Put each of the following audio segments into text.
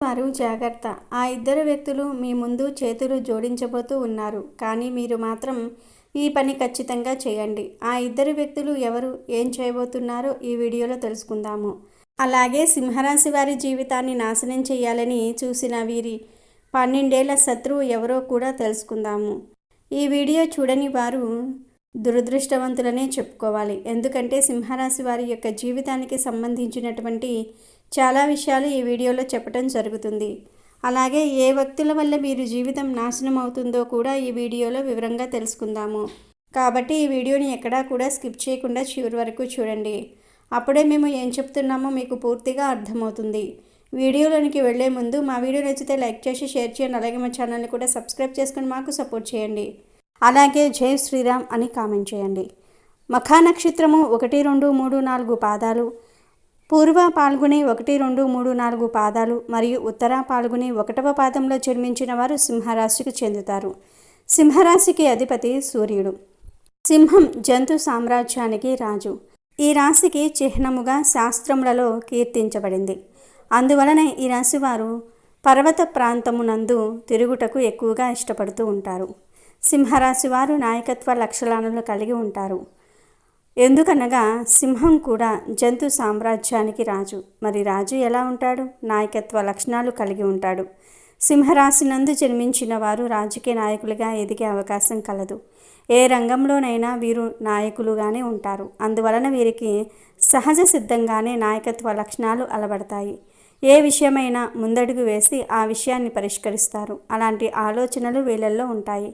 వారు జాగ్రత్త. ఆ ఇద్దరు వ్యక్తులు మీ ముందు చేతులు జోడించబోతూ ఉన్నారు. కానీ మీరు మాత్రం ఈ పని ఖచ్చితంగా చేయండి. ఆ ఇద్దరు వ్యక్తులు ఎవరు ఏం చేయబోతున్నారో ఈ వీడియోలో తెలుసుకుందాము. అలాగే సింహరాశి వారి జీవితాన్ని నాశనం చేయాలని చూసిన వీరి పన్నెండేళ్ళ శత్రువు ఎవరో కూడా తెలుసుకుందాము. ఈ వీడియో చూడని వారు దురదృష్టవంతులనే చెప్పుకోవాలి. ఎందుకంటే సింహరాశి వారి యొక్క జీవితానికి సంబంధించినటువంటి చాలా విషయాలు ఈ వీడియోలో చెప్పడం జరుగుతుంది. అలాగే ఏ వ్యక్తుల వల్ల మీరు జీవితం నాశనం అవుతుందో కూడా ఈ వీడియోలో వివరంగా తెలుసుకుందాము. కాబట్టి ఈ వీడియోని ఎక్కడా కూడా స్కిప్ చేయకుండా చివరి వరకు చూడండి. అప్పుడే మేము ఏం చెప్తున్నామో మీకు పూర్తిగా అర్థమవుతుంది. వీడియోలోనికి వెళ్ళే ముందు మా వీడియో నచ్చితే లైక్ చేసి షేర్ చేయండి. అలాగే మా ఛానల్ని కూడా సబ్స్క్రైబ్ చేసుకుని మాకు సపోర్ట్ చేయండి. అలాగే జై శ్రీరామ్ అని కామెంట్ చేయండి. మఖా నక్షత్రము ఒకటి రెండు మూడు నాలుగు పాదాలు. పూర్వ పాల్గొని ఒకటి రెండు మూడు నాలుగు పాదాలు మరియు ఉత్తర పాల్గొని ఒకటవ పాదంలో జన్మించిన వారు సింహరాశికి చెందుతారు. సింహరాశికి అధిపతి సూర్యుడు. సింహం జంతు సామ్రాజ్యానికి రాజు. ఈ రాశికి చిహ్నముగా శాస్త్రములలో కీర్తించబడింది. అందువలన ఈ రాశి వారు పర్వత ప్రాంతమునందు తిరుగుటకు ఎక్కువగా ఇష్టపడుతూ ఉంటారు. సింహరాశి వారు నాయకత్వ లక్షణాలను కలిగి ఉంటారు. ఎందుకనగా సింహం కూడా జంతు సామ్రాజ్యానికి రాజు. మరి రాజు ఎలా ఉంటాడు? నాయకత్వ లక్షణాలు కలిగి ఉంటాడు. సింహరాశి నందు జన్మించిన వారు రాజకీయ నాయకులుగా ఎదిగే అవకాశం కలదు. ఏ రంగంలోనైనా వీరు నాయకులుగానే ఉంటారు. అందువలన వీరికి సహజ సిద్ధంగానే నాయకత్వ లక్షణాలు అలవడతాయి. ఏ విషయమైనా ముందడుగు వేసి ఆ విషయాన్ని పరిష్కరిస్తారు. అలాంటి ఆలోచనలు వీళ్ళల్లో ఉంటాయి.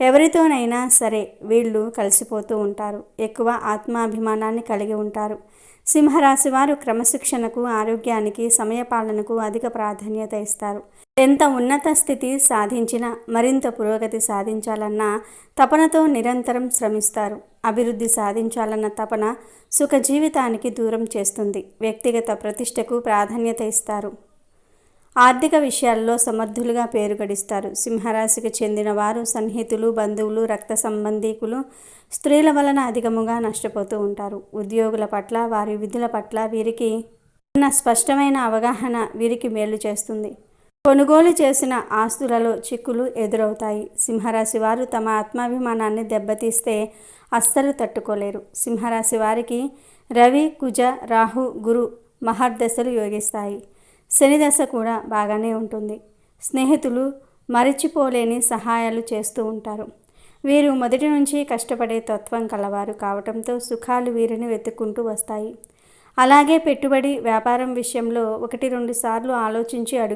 ఎవరితోనైనా సరే వీళ్ళు కలిసిపోతూ ఉంటారు. ఎక్కువ ఆత్మాభిమానాన్ని కలిగి ఉంటారు. సింహరాశి వారు క్రమశిక్షణకు ఆరోగ్యానికి సమయపాలనకు అధిక ప్రాధాన్యత ఇస్తారు. ఎంత ఉన్నత స్థితి సాధించినా మరింత పురోగతి సాధించాలన్న తపనతో నిరంతరం శ్రమిస్తారు. అభివృద్ధి సాధించాలన్న తపన సుఖ జీవితానికి దూరం చేస్తుంది. వ్యక్తిగత ప్రతిష్టకు ప్రాధాన్యత ఇస్తారు. ఆర్థిక విషయాల్లో సమర్థులుగా పేరు గడిస్తారు. సింహరాశికి చెందిన వారు సన్నిహితులు బంధువులు రక్త సంబంధీకులు స్త్రీల వలన అధికముగా నష్టపోతూ ఉంటారు. ఉద్యోగుల పట్ల వారి విధుల పట్ల వీరికి ఉన్న స్పష్టమైన అవగాహన వీరికి మేలు చేస్తుంది. కొనుగోలు చేసిన ఆస్తులలో చిక్కులు ఎదురవుతాయి. సింహరాశి వారు తమ ఆత్మాభిమానాన్ని దెబ్బతీస్తే అస్సలు తట్టుకోలేరు. సింహరాశి వారికి రవి కుజ రాహు గురు మహర్దశలు యోగిస్తాయి. శనిదశ కూడా బాగానే ఉంటుంది. స్నేహితులు మరిచిపోలేని సహాయాలు చేస్తూ ఉంటారు. వీరు మొదటి నుంచి కష్టపడే తత్వం కలవారు కావటంతో సుఖాలు వీరిని వెతుక్కుంటూ వస్తాయి. అలాగే పెట్టుబడి వ్యాపారం విషయంలో ఒకటి రెండు సార్లు ఆలోచించి అడుగు